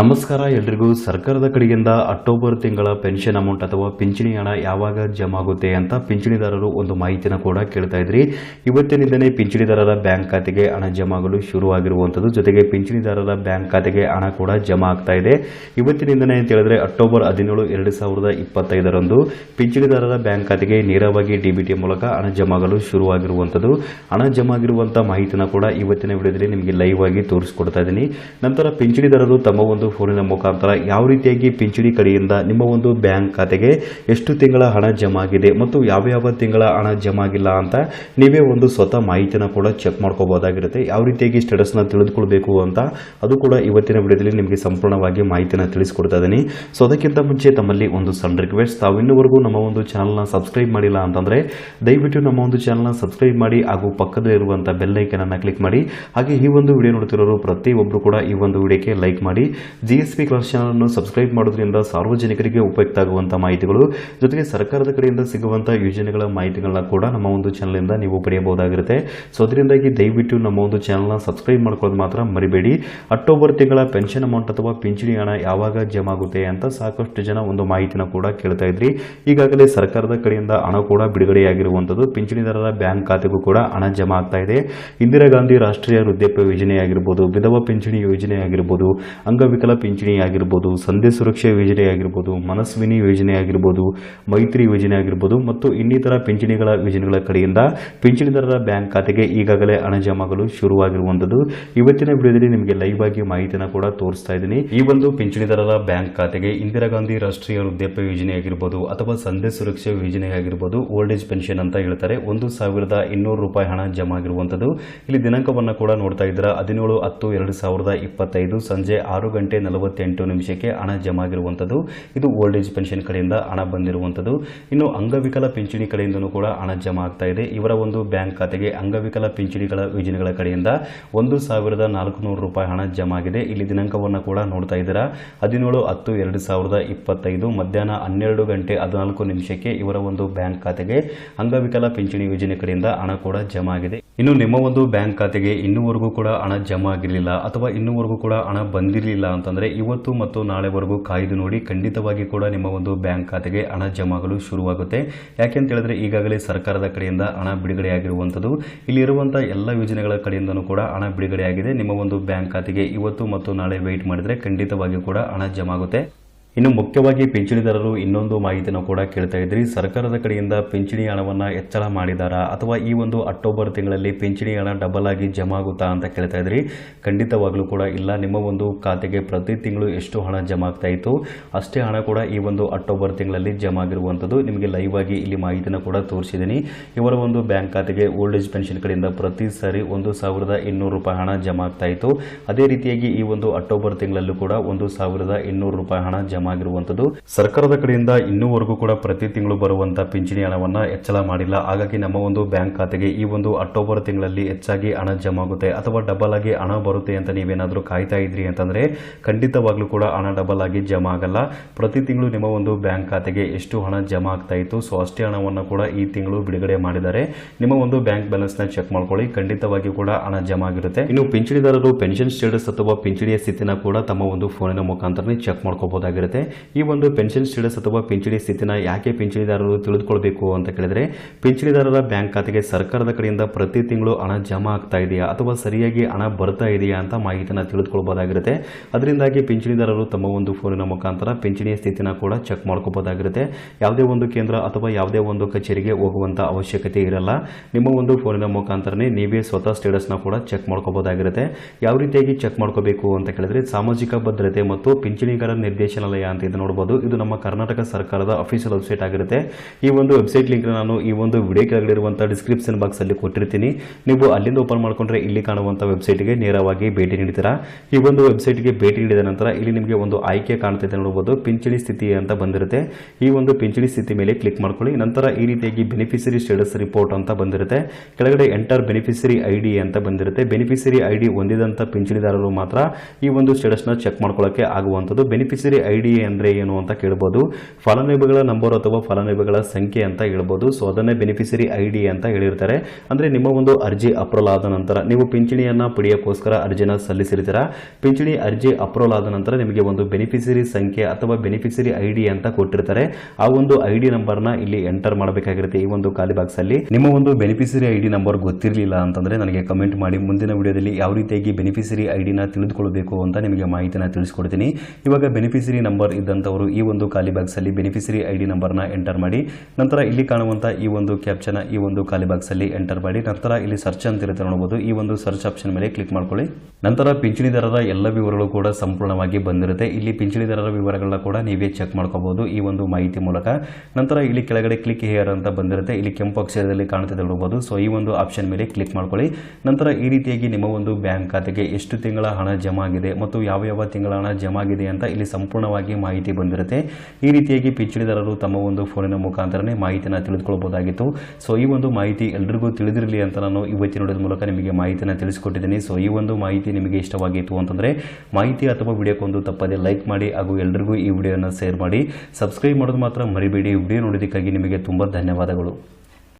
ನಮಸ್ಕಾರ ಎಲ್ರಿಗೂ. ಸರ್ಕಾರದ ಕಡೆಯಿಂದ ಅಕ್ಟೋಬರ್ ತಿಂಗಳ ಪೆನ್ಷನ್ ಅಮೌಂಟ್ ಅಥವಾ ಪಿಂಚಣಿ ಹಣ ಯಾವಾಗ ಜಮಾ ಆಗುತ್ತೆ ಅಂತ ಪಿಂಚಣಿದಾರರು ಒಂದು ಮಾಹಿತಿನ ಕೂಡ ಕೇಳ್ತಾ ಇದ್ರಿ. ಇವತ್ತಿನಿಂದನೇ ಪಿಂಚಣಿದಾರರ ಬ್ಯಾಂಕ್ ಖಾತೆಗೆ ಹಣ ಜಮಾಗಲು ಶುರುವಾಗಿರುವಂಥದ್ದು. ಜೊತೆಗೆ ಪಿಂಚಣಿದಾರರ ಬ್ಯಾಂಕ್ ಖಾತೆಗೆ ಹಣ ಕೂಡ ಜಮಾ ಆಗ್ತಾ ಇದೆ. ಇವತ್ತಿನಿಂದನೇ ಅಂತ ಹೇಳಿದ್ರೆ ಅಕ್ಟೋಬರ್ ಹದಿನೇಳು, ಎರಡು ಸಾವಿರದ ಇಪ್ಪತ್ತೈದರಂದು ಪಿಂಚಣಿದಾರರ ಬ್ಯಾಂಕ್ ಖಾತೆಗೆ ನೇರವಾಗಿ ಡಿಬಿಟಿ ಮೂಲಕ ಹಣ ಜಮಾಗಲು ಶುರುವಾಗಿರುವಂಥದ್ದು. ಹಣ ಜಮಾ ಆಗಿರುವಂಥ ಮಾಹಿತಿನ ಕೂಡ ಇವತ್ತಿನ ವಿಡಿಯೋದಲ್ಲಿ ನಿಮಗೆ ಲೈವ್ ಆಗಿ ತೋರಿಸ್ಕೊಡ್ತಾ ಇದ್ದೀನಿ. ನಂತರ ಪಿಂಚಣಿದಾರರು ತಮ್ಮ ಒಂದು ಫೋನಿನ ಮುಖಾಂತರ ಯಾವ ರೀತಿಯಾಗಿ ಪಿಂಚಣಿ ಕಡೆಯಿಂದ ನಿಮ್ಮ ಒಂದು ಬ್ಯಾಂಕ್ ಖಾತೆಗೆ ಎಷ್ಟು ತಿಂಗಳ ಹಣ ಜಮಾ ಆಗಿದೆ ಮತ್ತು ಯಾವ ಯಾವ ತಿಂಗಳ ಹಣ ಜಮಾ ಆಗಿಲ್ಲ ಅಂತ ನೀವೇ ಒಂದು ಸ್ವತಃ ಮಾಹಿತಿನ ಕೂಡ ಚೆಕ್ ಮಾಡ್ಕೋಬಹುದಾಗಿರುತ್ತೆ ಯಾವ ರೀತಿಯಾಗಿ ಸ್ಟೇಟಸ್ನ ತಿಳಿದುಕೊಳ್ಬೇಕು ಅಂತ ಅದು ಕೂಡ ಇವತ್ತಿನ ವಿಡಿಯೋದಲ್ಲಿ ನಿಮಗೆ ಸಂಪೂರ್ಣವಾಗಿ ಮಾಹಿತಿನ ತಿಳಿಸ್ಕೊಡ್ತಾ ಇದ್ದೀನಿ. ಸೊ, ಅದಕ್ಕಿಂತ ಮುಂಚೆ ತಮ್ಮಲ್ಲಿ ಒಂದು ಸಣ್ಣ ರಿಕ್ವೆಸ್ಟ್ ತಾವು ಇನ್ನೂವರೆಗೂ ನಮ್ಮ ಒಂದು ಚಾನಲ್ನ ಸಬ್ಸ್ಕ್ರೈಬ್ ಮಾಡಿಲ್ಲ ಅಂತಂದ್ರೆ ದಯವಿಟ್ಟು ನಮ್ಮ ಒಂದು ಚಾನಲ್ನ ಸಬ್ಸ್ಕ್ರೈಬ್ ಮಾಡಿ ಹಾಗೂ ಪಕ್ಕದಲ್ಲಿರುವಂಥ ಬೆಲ್ ಐಕನ್ ಅನ್ನು ಕ್ಲಿಕ್ ಮಾಡಿ. ಹಾಗೆ ಈ ಒಂದು ವಿಡಿಯೋ ನೋಡ್ತಿರೋರು ಪ್ರತಿಯೊಬ್ಬರು ಕೂಡ ಈ ಒಂದು ವಿಡಿಯೋಕ್ಕೆ ಲೈಕ್ ಮಾಡಿ. G S P class channel ಅನ್ನು ಸಬ್ಸ್ಕ್ರೈಬ್ ಮಾಡೋದ್ರಿಂದ ಸಾರ್ವಜನಿಕರಿಗೆ ಉಪಯುಕ್ತ ಆಗುವಂಥ ಮಾಹಿತಿಗಳು, ಜೊತೆಗೆ ಸರ್ಕಾರದ ಕಡೆಯಿಂದ ಸಿಗುವಂಥ ಯೋಜನೆಗಳ ಮಾಹಿತಿಗಳನ್ನ ಕೂಡ ನಮ್ಮ ಒಂದು ಚಾನಲಿಂದ ನೀವು ಪಡೆಯಬಹುದಾಗಿರುತ್ತೆ. ಸೊ ಅದರಿಂದಾಗಿ ದಯವಿಟ್ಟು ನಮ್ಮ ಒಂದು ಚಾನಲ್ನ ಸಬ್ಸ್ಕ್ರೈಬ್ ಮಾಡ್ಕೊಳ್ಳೋದು ಮಾತ್ರ ಮರಿಬೇಡಿ. ಅಕ್ಟೋಬರ್ ತಿಂಗಳ ಪೆನ್ಷನ್ ಅಮೌಂಟ್ ಅಥವಾ ಪಿಂಚಣಿ ಹಣ ಯಾವಾಗ ಜಮಾ ಆಗುತ್ತೆ ಅಂತ ಸಾಕಷ್ಟು ಜನ ಒಂದು ಮಾಹಿತಿನ ಕೂಡ ಕೇಳ್ತಾ ಇದ್ರಿ. ಈಗಾಗಲೇ ಸರ್ಕಾರದ ಕಡೆಯಿಂದ ಹಣ ಕೂಡ ಬಿಡುಗಡೆಯಾಗಿರುವಂಥದ್ದು ಪಿಂಚಣಿದಾರರ ಬ್ಯಾಂಕ್ ಖಾತೆಗೂ ಕೂಡ ಹಣ ಜಮಾ ಆಗ್ತಾ ಇದೆ. ಇಂದಿರಾ ಗಾಂಧಿ ರಾಷ್ಟ್ರೀಯ ವೃದ್ಧಾಪ್ಯ ಯೋಜನೆ ಆಗಿರ್ಬೋದು ವಿಧವಾ ಪಿಂಚಣಿ ಯೋಜನೆ ಆಗಿರ್ಬೋದು ಅಂಗವಿಕಲ ಪಿಂಚಣಿ ಆಗಿರ್ಬೋದು ಸಂಧ್ಯಾ ಸುರಕ್ಷಾ ಯೋಜನೆ ಆಗಿರ್ಬೋದು, ಮನಸ್ವಿನಿ ಯೋಜನೆ ಆಗಿರ್ಬೋದು, ಮೈತ್ರಿ ಯೋಜನೆ ಆಗಿರ್ಬೋದು ಮತ್ತು ಇನ್ನಿತರ ಪಿಂಚಣಿಗಳ ಯೋಜನೆಗಳ ಕಡೆಯಿಂದ ಪಿಂಚಣಿದಾರರ ಬ್ಯಾಂಕ್ ಖಾತೆಗೆ ಈಗಾಗಲೇ ಹಣ ಜಮಾಗಲು ಶುರುವಾಗಿರುವಂಥದ್ದು. ಇವತ್ತಿನ ವಿಡಿಯೋದಲ್ಲಿ ನಿಮಗೆ ಲೈವ್ ಆಗಿ ಮಾಹಿತಿನ ಕೂಡ ತೋರಿಸ್ತಾ ಇದ್ದೀನಿ. ಈ ಒಂದು ಪಿಂಚಣಿದಾರರ ಬ್ಯಾಂಕ್ ಖಾತೆಗೆ ಇಂದಿರಾ ಗಾಂಧಿ ರಾಷ್ಟ್ರೀಯ ವೃದ್ಧಾಪ್ಯ ಯೋಜನೆ ಆಗಿರ್ಬೋದು ಅಥವಾ ಸಂಧ್ಯಾ ಸುರಕ್ಷಾ ಯೋಜನೆ ಆಗಿರ್ಬೋದು ಓಲ್ಡ್ ಏಜ್ ಪೆನ್ಷನ್ ಅಂತ ಹೇಳ್ತಾರೆ. ಒಂದು ಸಾವಿರದ ಇನ್ನೂರು ರೂಪಾಯಿ ಹಣ ಜಮಾ ಆಗಿರುವಂಥದ್ದು. ಇಲ್ಲಿ ದಿನಾಂಕವನ್ನು ಕೂಡ ನೋಡ್ತಾ ಇದ್ದೀರಾ. ಹದಿನೇಳು, ಹತ್ತು, ಎರಡು ಸಾವಿರದ ಇಪ್ಪತ್ತೈದು ಸಂಜೆ ಆರು ಗಂಟೆ ನಲವತ್ತೆಂಟು ನಿಮಿಷಕ್ಕೆ ಹಣ ಜಮಾ ಆಗಿರುವಂಥದ್ದು ಇದು ಓಲ್ಡ್ ಏಜ್ ಪೆನ್ಷನ್ ಕಡೆಯಿಂದ ಹಣ ಬಂದಿರುವಂಥದ್ದು. ಇನ್ನು ಅಂಗವಿಕಲ ಪಿಂಚಣಿ ಕಡೆಯಿಂದನೂ ಕೂಡ ಹಣ ಜಮಾ ಆಗ್ತಾ ಇದೆ. ಇವರ ಒಂದು ಬ್ಯಾಂಕ್ ಖಾತೆಗೆ ಅಂಗವಿಕಲ ಪಿಂಚಣಿಗಳ ಯೋಜನೆಗಳ ಕಡೆಯಿಂದ ಒಂದು ಸಾವಿರದ ನಾಲ್ಕುನೂರು ರೂಪಾಯಿ ಹಣ ಜಮಾ ಆಗಿದೆ ಇಲ್ಲಿ ದಿನಾಂಕವನ್ನು ಕೂಡ ನೋಡ್ತಾ ಇದ್ದೀರಾ. ಹದಿನೇಳು, ಹತ್ತು, ಎರಡು ಸಾವಿರದ ಇಪ್ಪತ್ತೈದು ಮಧ್ಯಾಹ್ನ ಹನ್ನೆರಡು ಗಂಟೆ ಹದಿನಾಲ್ಕು ನಿಮಿಷಕ್ಕೆ ಇವರ ಒಂದು ಬ್ಯಾಂಕ್ ಖಾತೆಗೆ ಅಂಗವಿಕಲ ಪಿಂಚಣಿ ಯೋಜನೆ ಕಡೆಯಿಂದ ಹಣ ಕೂಡ ಜಮಾ ಆಗಿದೆ ಇನ್ನು ನಿಮ್ಮ ಒಂದು ಬ್ಯಾಂಕ್ ಖಾತೆಗೆ ಇನ್ನೂವರೆಗೂ ಕೂಡ ಹಣ ಜಮಾ ಆಗಿರಲಿಲ್ಲ ಅಥವಾ ಇನ್ನೂವರೆಗೂ ಕೂಡ ಹಣ ಬಂದಿರಲಿಲ್ಲ ಅಂತಂದ್ರೆ ಇವತ್ತು ಮತ್ತು ನಾಳೆವರೆಗೂ ಕಾಯ್ದು ನೋಡಿ ಖಂಡಿತವಾಗಿ ಕೂಡ ನಿಮ್ಮ ಒಂದು ಬ್ಯಾಂಕ್ ಖಾತೆಗೆ ಹಣ ಜಮಾಗಲು ಶುರುವಾಗುತ್ತೆ. ಯಾಕೆಂತ ಹೇಳಿದ್ರೆ ಈಗಾಗಲೇ ಸರ್ಕಾರದ ಕಡೆಯಿಂದ ಹಣ ಬಿಡುಗಡೆಯಾಗಿರುವಂಥದ್ದು ಇಲ್ಲಿರುವಂಥ ಎಲ್ಲ ಯೋಜನೆಗಳ ಕಡೆಯಿಂದನೂ ಕೂಡ ಹಣ ಬಿಡುಗಡೆಯಾಗಿದೆ ನಿಮ್ಮ ಒಂದು ಬ್ಯಾಂಕ್ ಖಾತೆಗೆ ಇವತ್ತು ಮತ್ತು ನಾಳೆ ವೆಯ್ಟ್ ಮಾಡಿದರೆ ಖಂಡಿತವಾಗಿಯೂ ಕೂಡ ಹಣ ಜಮಾ ಆಗುತ್ತೆ ಇನ್ನು ಮುಖ್ಯವಾಗಿ ಪಿಂಚಣಿದಾರರು ಇನ್ನೊಂದು ಮಾಹಿತಿನ ಕೂಡ ಕೇಳ್ತಾ ಇದ್ರಿ. ಸರ್ಕಾರದ ಕಡೆಯಿಂದ ಪಿಂಚಣಿ ಹಣವನ್ನು ಹೆಚ್ಚಳ ಮಾಡಿದಾರಾ? ಅಥವಾ ಈ ಒಂದು ಅಕ್ಟೋಬರ್ ತಿಂಗಳಲ್ಲಿ ಪಿಂಚಣಿ ಹಣ ಡಬಲ್ ಆಗಿ ಜಮಾ ಆಗುತ್ತಾ ಅಂತ ಕೇಳ್ತಾ ಇದ್ರಿ. ಖಂಡಿತವಾಗ್ಲೂ ಕೂಡ ಇಲ್ಲ. ನಿಮ್ಮ ಒಂದು ಖಾತೆಗೆ ಪ್ರತಿ ತಿಂಗಳು ಎಷ್ಟು ಹಣ ಜಮಾ ಆಗ್ತಾ ಇತ್ತು? ಅಷ್ಟೇ ಹಣ ಕೂಡ ಈ ಒಂದು ಅಕ್ಟೋಬರ್ ತಿಂಗಳಲ್ಲಿ ಜಮಾ ಆಗಿರುವಂಥದ್ದು. ನಿಮಗೆ ಲೈವ್ ಆಗಿ ಇಲ್ಲಿ ಮಾಹಿತಿನ ಕೂಡ ತೋರಿಸಿದ್ದೀನಿ. ಇವರ ಒಂದು ಬ್ಯಾಂಕ್ ಖಾತೆಗೆ ಓಲ್ಡ್ ಏಜ್ ಪೆನ್ಷನ್ ಕಡೆಯಿಂದ ಪ್ರತಿ ಸಾರಿ ಒಂದು ಸಾವಿರದ ಇನ್ನೂರು ರೂಪಾಯಿ ಹಣ ಜಮಾ ಆಗ್ತಾ ಇತ್ತು. ಅದೇ ರೀತಿಯಾಗಿ ಈ ಒಂದು ಅಕ್ಟೋಬರ್ ತಿಂಗಳಲ್ಲೂ ಕೂಡ ಒಂದು ಸಾವಿರದ ಇನ್ನೂರು ರೂಪಾಯಿ ಹಣ ಜಮಾ ಆಗಿರುವಂಥದ್ದು ಸರ್ಕಾರದ ಕಡೆಯಿಂದ ಇನ್ನೂವರೆಗೂ ಕೂಡ ಪ್ರತಿ ತಿಂಗಳು ಬರುವಂತಹ ಪಿಂಚಣಿ ಹಣವನ್ನ ಹೆಚ್ಚಳ ಮಾಡಿಲ್ಲ. ಹಾಗಾಗಿ ನಮ್ಮ ಒಂದು ಬ್ಯಾಂಕ್ ಖಾತೆಗೆ ಈ ಒಂದು ಅಕ್ಟೋಬರ್ ತಿಂಗಳಲ್ಲಿ ಹೆಚ್ಚಾಗಿ ಹಣ ಜಮಾ ಆಗುತ್ತೆ ಅಥವಾ ಡಬಲ್ ಆಗಿ ಹಣ ಬರುತ್ತೆ ಅಂತ ನೀವೇನಾದರೂ ಕಾಯ್ತಾ ಇದ್ರಿ ಅಂತಂದ್ರೆ ಖಂಡಿತವಾಗ್ಲೂ ಕೂಡ ಹಣ ಡಬಲ್ ಆಗಿ ಜಮಾ ಆಗಲ್ಲ. ಪ್ರತಿ ತಿಂಗಳು ನಿಮ್ಮ ಒಂದು ಬ್ಯಾಂಕ್ ಖಾತೆಗೆ ಎಷ್ಟು ಹಣ ಜಮಾ ಆಗ್ತಾ ಇತ್ತು, ಸೊ ಅಷ್ಟೇ ಹಣವನ್ನು ಕೂಡ ಈ ತಿಂಗಳು ಬಿಡುಗಡೆ ಮಾಡಿದ್ದಾರೆ ನಿಮ್ಮ ಒಂದು ಬ್ಯಾಂಕ್ ಬ್ಯಾಲೆನ್ಸ್ನ ಚೆಕ್ ಮಾಡ್ಕೊಳ್ಳಿ. ಖಂಡಿತವಾಗಿ ಕೂಡ ಹಣ ಜಮಾ ಆಗಿರುತ್ತೆ. ಇನ್ನು ಪಿಂಚಣಿದಾರರು ಪೆನ್ಷನ್ ಸ್ಟೇಟಸ್ ಅಥವಾ ಪಿಂಚಣಿಯ ಸ್ಥಿತಿನ ಕೂಡ ತಮ್ಮ ಒಂದು ಫೋನಿನ ಮುಖಾಂತರ ಚೆಕ್ ಮಾಡ್ಕೋಬಹುದಾಗಿರುತ್ತೆ. ಈ ಒಂದು ಪೆನ್ಷನ್ ಸ್ಟೇಟಸ್ ಅಥವಾ ಪಿಂಚಣಿ ಸ್ಥಿತಿನ ಯಾಕೆ ಪಿಂಚಣಿದಾರರು ತಿಳಿದುಕೊಳ್ಬೇಕು ಅಂತ ಕೇಳಿದ್ರೆ, ಪಿಂಚಣಿದಾರರ ಬ್ಯಾಂಕ್ ಖಾತೆಗೆ ಸರ್ಕಾರದ ಕಡೆಯಿಂದ ಪ್ರತಿ ತಿಂಗಳು ಹಣ ಜಮಾ ಆಗ್ತಾ ಇದೆಯಾ ಅಥವಾ ಸರಿಯಾಗಿ ಹಣ ಬರ್ತಾ ಇದೆಯಾ ಅಂತ ಮಾಹಿತಿನ ತಿಳಿದುಕೊಳ್ಬೋದಾಗಿರುತ್ತೆ. ಅದರಿಂದಾಗಿ ಪಿಂಚಣಿದಾರರು ತಮ್ಮ ಒಂದು ಫೋನಿನ ಮುಖಾಂತರ ಪಿಂಚಣಿಯ ಸ್ಥಿತಿನ ಕೂಡ ಚೆಕ್ ಮಾಡ್ಕೋಬೋದಾಗಿರುತ್ತೆ ಯಾವುದೇ ಒಂದು ಕೇಂದ್ರ ಅಥವಾ ಯಾವುದೇ ಒಂದು ಕಚೇರಿಗೆ ಹೋಗುವಂತ ಅವಶ್ಯಕತೆ ಇರಲ್ಲ. ನಿಮ್ಮ ಒಂದು ಫೋನಿನ ಮುಖಾಂತರನೇ ನೀವೇ ಸ್ವತಃ ಸ್ಟೇಟಸ್ನ ಕೂಡ ಚೆಕ್ ಮಾಡ್ಕೋಬೋದಾಗಿರುತ್ತೆ ಯಾವ ರೀತಿಯಾಗಿ ಚೆಕ್ ಮಾಡ್ಕೋಬೇಕು ಅಂತ ಕೇಳಿದ್ರೆ, ಸಾಮಾಜಿಕ ಭದ್ರತೆ ಮತ್ತು ಪಿಂಚಣಿಗಾರ ನಿರ್ದೇಶನಾಲಯ ಅಂತ ಇದು ನೋಡಬಹುದು ಇದು ನಮ್ಮ ಕರ್ನಾಟಕ ಸರ್ಕಾರದ ಅಫಿಷಿಯಲ್ ವೆಬ್ಸೈಟ್ ಆಗಿರುತ್ತೆ. ಈ ಒಂದು ವೆಬ್ಸೈಟ್ ಲಿಂಕ್ ನಾನು ಈ ಒಂದು ವಿಡಿಯೋ ಕೆಳಗಡೆ ಡಿಸ್ಕ್ರಿಪ್ಷನ್ ಬಾಕ್ಸ್ ಅಲ್ಲಿ ಕೊಟ್ಟಿರ್ತೀನಿ. ನೀವು ಅಲ್ಲಿಂದ ಓಪನ್ ಮಾಡಿಕೊಂಡ್ರೆ ಇಲ್ಲಿ ಕಾಣುವಂತ ವೆಬ್ಸೈಟ್ಗೆ ನೇರವಾಗಿ ಭೇಟಿ ನೀಡ್ತೀರಾ. ಈ ಒಂದು ವೆಬ್ಸೈಟ್ಗೆ ಭೇಟಿ ನೀಡಿದ ನಂತರ ಇಲ್ಲಿ ನಿಮಗೆ ಒಂದು ಆಯ್ಕೆ ಕಾಣ್ತಿದೆ ನೋಡಬಹುದು ಪಿಂಚಣಿ ಸ್ಥಿತಿ ಅಂತ ಬಂದಿರುತ್ತೆ. ಈ ಒಂದು ಪಿಂಚಣಿ ಸ್ಥಿತಿ ಮೇಲೆ ಕ್ಲಿಕ್ ಮಾಡ್ಕೊಳ್ಳಿ. ನಂತರ ಈ ರೀತಿಯಾಗಿ ಬೆನಿಫಿಷರಿ ಸ್ಟೇಟಸ್ ರಿಪೋರ್ಟ್ ಅಂತ ಬಂದಿರುತ್ತೆ. ಕೆಳಗಡೆ ಎಂಟರ್ ಬೆನಿಫಿಷರಿ ಐ ಅಂತ ಬಂದಿರುತ್ತೆ. ಬೆನಿಫಿಷರಿ ಐ ಡಿ ಹೊಂದಿದಂಥ ಪಿಂಚಣಿದಾರರು ಮಾತ್ರ ಈ ಒಂದು ಸ್ಟೇಟಸ್ನ ಚೆಕ್ ಮಾಡ್ಕೊಳ್ಳೋಕೆ ಆಗುವಂಥದ್ದು. ಬೆನಿಫಿಷರಿ ಐ ಡಿ ಅಂದರೆ ಏನು ಅಂತ ಕೇಳ್ಬೋದು. ಫಲಾನುಭವಿಗಳ ನಂಬರ್ ಅಥವಾ ಫಲಾನುಭವಿಗಳ ಸಂಖ್ಯೆ ಅಂತ ಹೇಳ್ಬೋದು. ಸೊ ಅದನ್ನೇ ಬೆನಿಫಿಷರಿ ಐ ಅಂತ ಹೇಳಿರ್ತಾರೆ. ಅಂದರೆ ನಿಮ್ಮ ಒಂದು ಅರ್ಜಿ ಅಪ್ರೂವಲ್ ಆದ ನಂತರ ನೀವು ಪಿಂಚಣಿಯನ್ನು ಪಡೆಯೋಕ್ಕೋಸ್ಕರ ಅರ್ಜಿನ ಸಲ್ಲಿಸಿರ್ತೀರಾ? ಪಿಂಚಣಿ ಅರ್ಜಿ ಅಪ್ರೂವಲ್ ಆದ ನಂತರ ನಿಮಗೆ ಒಂದು ಬೆನಿಫಿಷರಿ ಸಂಖ್ಯೆ ಅಥವಾ ಬೆನಿಫಿಷರಿ ಐ ಅಂತ ಕೊಟ್ಟಿರ್ತಾರೆ. ಆ ಒಂದು ಐ ಡಿ ನಂಬರ್ನ ಇಲ್ಲಿ ಎಂಟರ್ ಮಾಡಬೇಕಾಗಿರುತ್ತೆ ಈ ಒಂದು ಖಾಲಿ ಬಾಕ್ಸ್ ಅಲ್ಲಿ ನಿಮ್ಮ ಒಂದು ಬೆನಿಫಿಷರಿ ಐ ನಂಬರ್ ಗೊತ್ತಿರಲಿಲ್ಲ ಅಂತಂದ್ರೆ ನನಗೆ ಕಮೆಂಟ್ ಮಾಡಿ ಮುಂದಿನ ವಿಡಿಯೋದಲ್ಲಿ ಯಾವ ರೀತಿಯಾಗಿ ಬೆನಿಫಿಷರಿ ಐ ಡಿನ ತಿಳಿದುಕೊಳ್ಬೇಕು ಅಂತ ನಿಮಗೆ ಮಾಹಿತಿನ ತಿಳಿಸ್ಕೊಡ್ತೀನಿ. ಇವಾಗ ಬೆನಿಫಿಷರಿ ನಂಬರ್ ಇದ್ದಂಥವರು ಈ ಒಂದು ಖಾಲಿ ಬಾಕ್ಸಲ್ಲಿ ಬೆನಿಫಿಷರಿ ಐ ಡಿ ನಂಬರ್ನ ಎಂಟರ್ ಮಾಡಿ, ನಂತರ ಇಲ್ಲಿ ಕಾಣುವಂಥ ಈ ಒಂದು ಕ್ಯಾಪ್ಚನ ಈ ಒಂದು ಖಾಲಿ ಬಾಕ್ಸಲ್ಲಿ ಎಂಟರ್ ಮಾಡಿ, ನಂತರ ಇಲ್ಲಿ ಸರ್ಚ್ ಅಂತ ಇರುತ್ತೆ ನೋಡಬಹುದು ಈ ಒಂದು ಸರ್ಚ್ ಆಪ್ಷನ್ ಮೇಲೆ ಕ್ಲಿಕ್ ಮಾಡ್ಕೊಳ್ಳಿ. ನಂತರ ಪಿಂಚಣಿದಾರರ ಎಲ್ಲ ವಿವರಗಳು ಕೂಡ ಸಂಪೂರ್ಣವಾಗಿ ಬಂದಿರುತ್ತೆ. ಇಲ್ಲಿ ಪಿಂಚಣಿದಾರರ ವಿವರಗಳನ್ನ ಕೂಡ ನೀವೇ ಚೆಕ್ ಮಾಡ್ಕೋಬಹುದು ಈ ಒಂದು ಮಾಹಿತಿ ಮೂಲಕ. ನಂತರ ಇಲ್ಲಿ ಕೆಳಗಡೆ ಕ್ಲಿಕ್ ಹೇರ್ ಅಂತ ಬಂದಿರುತ್ತೆ. ಇಲ್ಲಿ ಕೆಂಪು ಅಕ್ಷರದಲ್ಲಿ ಕಾಣುತ್ತೆ ನೋಡಬಹುದು ಸೊ ಈ ಒಂದು ಆಪ್ಷನ್ ಮೇಲೆ ಕ್ಲಿಕ್ ಮಾಡ್ಕೊಳ್ಳಿ. ನಂತರ ಈ ರೀತಿಯಾಗಿ ನಿಮ್ಮ ಒಂದು ಬ್ಯಾಂಕ್ ಖಾತೆಗೆ ಎಷ್ಟು ತಿಂಗಳ ಹಣ ಜಮಾ ಆಗಿದೆ ಮತ್ತು ಯಾವ ಯಾವ ತಿಂಗಳ ಹಣ ಜಮಾ ಆಗಿದೆ ಅಂತ ಇಲ್ಲಿ ಸಂಪೂರ್ಣವಾಗಿ ಮಾಹಿತಿ ಬಂದಿರುತ್ತೆ. ಈ ರೀತಿಯಾಗಿ ಪಿಂಚಣಿದಾರರು ತಮ್ಮ ಒಂದು ಫೋನಿನ ಮುಖಾಂತರನೇ ಮಾಹಿತಿಯನ್ನು ತಿಳಿದುಕೊಳ್ಬಹುದಾಗಿತ್ತು ಸೊ, ಈ ಒಂದು ಮಾಹಿತಿ ಎಲ್ರಿಗೂ ತಿಳಿದಿರಲಿ ಅಂತ ನಾನು ಇವತ್ತಿನ ನೋಡೋದ ಮೂಲಕ ನಿಮಗೆ ಮಾಹಿತಿಯನ್ನು ತಿಳಿಸಿಕೊಟ್ಟಿದ್ದೀನಿ. ಸೊ, ಈ ಒಂದು ಮಾಹಿತಿ ನಿಮಗೆ ಇಷ್ಟವಾಗಿತ್ತು ಅಂತಂದರೆ, ಮಾಹಿತಿ ಅಥವಾ ವಿಡಿಯೋಕ್ಕೊಂದು ತಪ್ಪದೆ ಲೈಕ್ ಮಾಡಿ ಹಾಗೂ ಎಲ್ರಿಗೂ ಈ ವಿಡಿಯೋನ ಶೇರ್ ಮಾಡಿ. ಸಬ್ಸ್ಕ್ರೈಬ್ ಮಾಡೋದು ಮಾತ್ರ ಮರಿಬೇಡಿ. ವಿಡಿಯೋ ನೋಡೋದಕ್ಕಾಗಿ ನಿಮಗೆ ತುಂಬ ಧನ್ಯವಾದಗಳು.